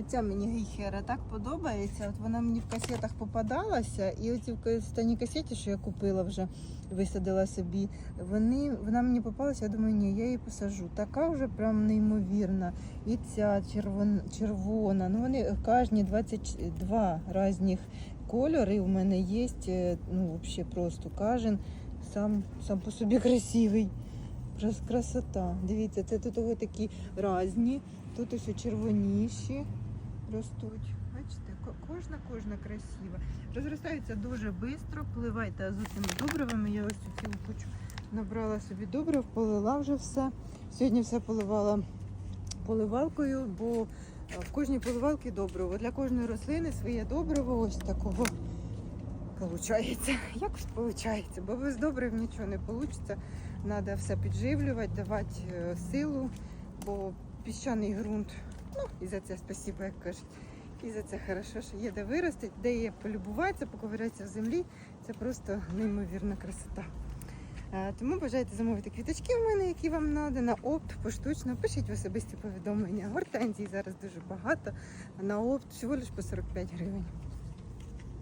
Оця мені гейхера так подобається. От вона мені в касетах попадалася, і оці в останній касеті, що я купила вже, висадила собі, вони, вона мені попалася, я думаю, ні, я її посажу. Така вже прям неймовірна. І ця червона, червона. Ну вони кожні 22 різних кольори у мене є. е, Ну, взагалі просто кожен сам, сам по собі красивий. Красота. Дивіться, це тут такі різні. Тут ось червоніші ростуть. Бачите, кожна кожна красива. Розростаються дуже швидко, пливайте азотними добривами. Я ось цю цілу кучу набрала собі добрив, полила вже все. Сьогодні все поливала поливалкою, бо е, в кожній поливалці добриво. Для кожної рослини своє добриво ось такого Получається, якось виходить, бо без добрив нічого не вийде. Треба все підживлювати, давати е, силу, бо піщаний ґрунт, ну і за це спасибо, як кажуть. І за це хорошо, що є де виростить, де є полюбуватися, поковирятися в землі. Це просто неймовірна красота. Тому бажаєте замовити квіточки в мене, які вам треба, на опт, поштучно. Пишіть в особисті повідомлення. Гортензій зараз дуже багато, а на опт всього лише по 45 гривень.